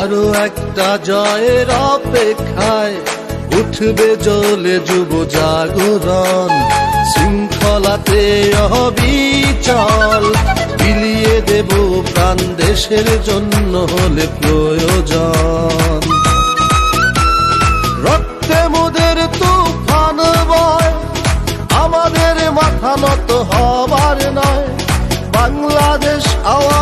আরও একটা জয়ের অপেক্ষায় উঠবে জলে যুব জাগরণ। শৃঙ্খলাতে অবিচল বিলিয়ে দেব প্রাণ দেশের জন্য হলে প্রয়োজন। রক্তে মোদের তুফান বয়, আমাদের মাথা নত হবার নয়। বাংলাদেশ আওয়ামী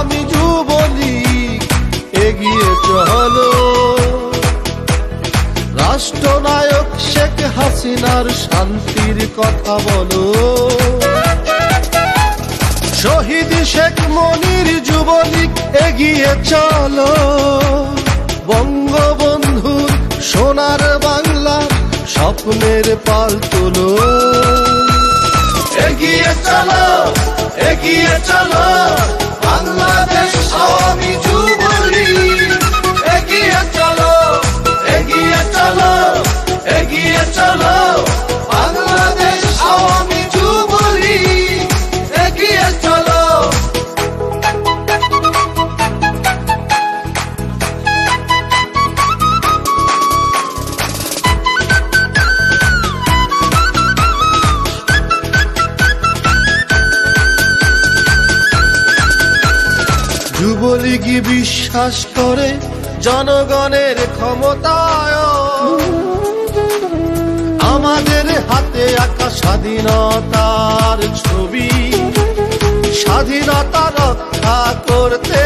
হাসিনার শান্তির কথা বলো। শহীদ শেখ মনির যুবলীগ এগিয়ে চলো। বঙ্গবন্ধুর সোনার বাংলা স্বপ্নের পাল তোলো। এগিয়ে চলো এগিয়ে চলো। যুবলীগ বিশ্বাস করে জনগণের ক্ষমতায়? আমাদের হাতে আঁকা স্বাধীনতার ছবি, স্বাধীনতা রক্ষা করতে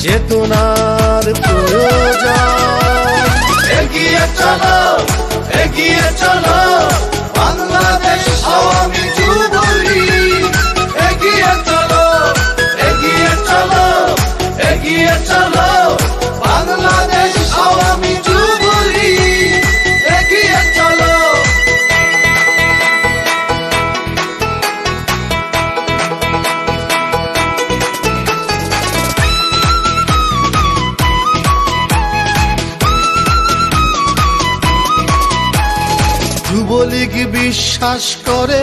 চেতনার প্রয়োজন। এগিয়ে চলো এগিয়ে চলো। যুবলীগ বিশ্বাস করে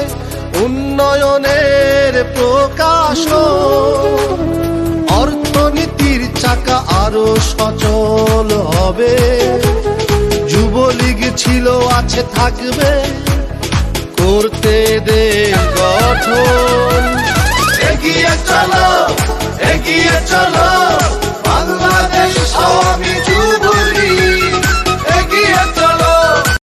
উন্নয়নের প্রকাশ অর্থনীতির চাকা আরও সচল হবে। যুবলীগ ছিল, আছে, থাকবে। করতে দে গঠন। এগিয়ে চলো।